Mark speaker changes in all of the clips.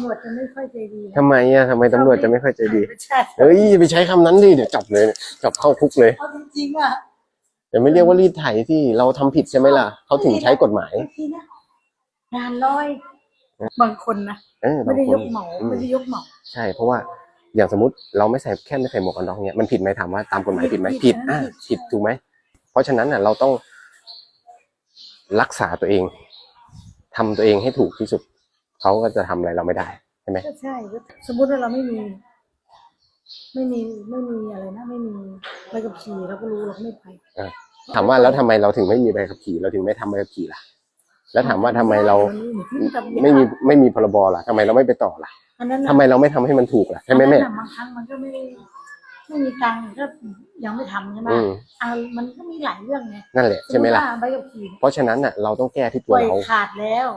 Speaker 1: ำรวจจะไม่ค่อยใจดีนะ
Speaker 2: ทำไมอะทำไมตำรวจจะไม่ค่อยใจดี
Speaker 1: ไม่ใช่
Speaker 2: เฮ้ยอย่าไปใช้คำนั้นดิเดี๋ยวจับเลยจับเข้าคุกเลย
Speaker 1: เอาจริงๆอะ
Speaker 2: เดี๋ยวไม่เรียกว่ารีดไถที่เราทำผิดใช่ไหมล่ะเขาถึงใช้กฎหมาย
Speaker 1: บางทีนะงานน้อยบางคนนะ
Speaker 2: เออ
Speaker 1: ไม่
Speaker 2: บาง
Speaker 1: ได้
Speaker 2: ค
Speaker 1: ย
Speaker 2: น
Speaker 1: กเหมา
Speaker 2: อืม
Speaker 1: ไม่ได้ยกเหมา
Speaker 2: ใช่ เพราะว่าอย่างสมมติเราไม่ใส่แค่ไม่ใส่หมวกกันน็อกเนี่ยมันผิดไหมถามว่าตามกฎหมายผิดไหม
Speaker 1: ผิ
Speaker 2: ผิ
Speaker 1: ด
Speaker 2: ด
Speaker 1: นะ
Speaker 2: อ่า
Speaker 1: ผิด
Speaker 2: ผิดถูกไหมเพราะฉะนั้นน่ะ เราต้องรักษาตัวเองทำตัวเองให้ถูกที่สุด เขาก็จะทำอะไรเราไม่ได้ใช่ไหม
Speaker 1: ก็ใช่ก็สมมุติว่าเราไม่มี ไม่มีไม่มีอะไรนะ ไม่มีใบขับขี่เราก็รู้เราก็ไม่ไป
Speaker 2: ถามว่าแล้วทำไมเราถึงไม่มีใบขับขี่ เราถึงไม่ทำใบขับขี่ล่ะ แล้วถามว่าทำไมเรา
Speaker 1: ไม่
Speaker 2: ไม่มีไม่มีพรบล่ะทำไมเราไม่ไปต่อล่ะ
Speaker 1: อันนั้นน่ะ
Speaker 2: ทำไมเราไม่ทำให้มันถูกล่ะใช่ไหมแม่
Speaker 1: อันนั้นน่ะบางครั้งมันก็ไม่ได้ไม่มีตังค์ก็ยังไม่ทำใช่ไหม
Speaker 2: อืม
Speaker 1: อ่ามันก็มีหลายเรื่องไง
Speaker 2: นั่นแหละใช่ไหมล่ะ
Speaker 1: สติว่าใบขับขี่
Speaker 2: เพราะฉะนั้นน่ะเราต้องแก้ที่
Speaker 1: ป
Speaker 2: ตัว
Speaker 1: ล่อย
Speaker 2: เรา
Speaker 1: ขาดแล้ว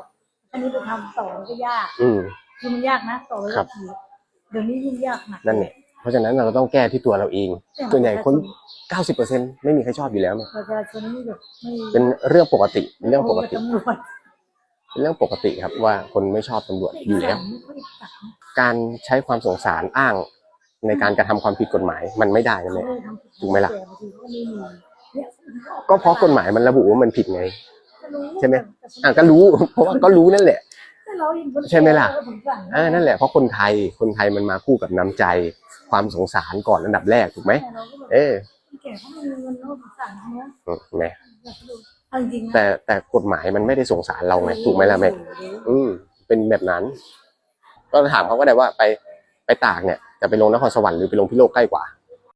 Speaker 1: อันนี้ไปทำต่อมันก็ยาก
Speaker 2: อืม
Speaker 1: คือมันยากนะต่อใบ
Speaker 2: ครั
Speaker 1: ขับบขี่เดี๋ยวนี้ยิ่งยากหนัก
Speaker 2: นั่นแหละเพราะฉะนั้นเราต้องแก้ที่ตัวเราเองส่วนใหญ่คน 90%ไม่มีใครชอบอยู่แล้วเนี่ย
Speaker 1: ประชาชนนี่แบบไม่
Speaker 2: เป็นเรื่องปกติเป็นเรื่องปกติ
Speaker 1: ตำรวจ
Speaker 2: เป็นเรื่องปกติครับว่าคนไม่ชอบตำรวจอยู่แล้ว
Speaker 1: ไม่ค่อยตัดนะ
Speaker 2: การใช้ความสงสารอ้างในการกระทำความผิดกฎหมายมันไม่ได้นะ
Speaker 1: เขา
Speaker 2: แม่
Speaker 1: ไม่ได้ทำผิด
Speaker 2: ถูกไหมล่ะ
Speaker 1: แต่บางทีเขาก็ไม่มีเนี่ย
Speaker 2: ก็เพราะกฎหมายมันระบุว่ามันผิดไง
Speaker 1: ก็รู้
Speaker 2: ใช่ไหม
Speaker 1: แต่
Speaker 2: อะก็รู้ เพราะว่าก็รู้นั่นแหละ
Speaker 1: แต่เราเห็นคน
Speaker 2: ใช่ไหมล่ะ
Speaker 1: เราก็สงสาร
Speaker 2: อ่านั่นแหละเพราะคนไทยคนไทยมันมาคู่กับน้ำใจ ความสงสารก่อนอันดับแรกถูกไหม
Speaker 1: แต่เราก็แบบ
Speaker 2: เออ
Speaker 1: แก่เขาไม่มีเงินเราก็สงสารเขานะ
Speaker 2: อืมแม่
Speaker 1: อยากดูเอาจริงๆนะ
Speaker 2: แต่แต่กฎหมายมันไม่ได้สงสารเราไงถูกไหมล่ะแม่อืมเป็นแบบนั้น ก็ถามเขาก็ได้ว่าไปไปตากเนี่ยจะไปลงนครสวรรค์หรือไปลงพิโลกใกล้กว่า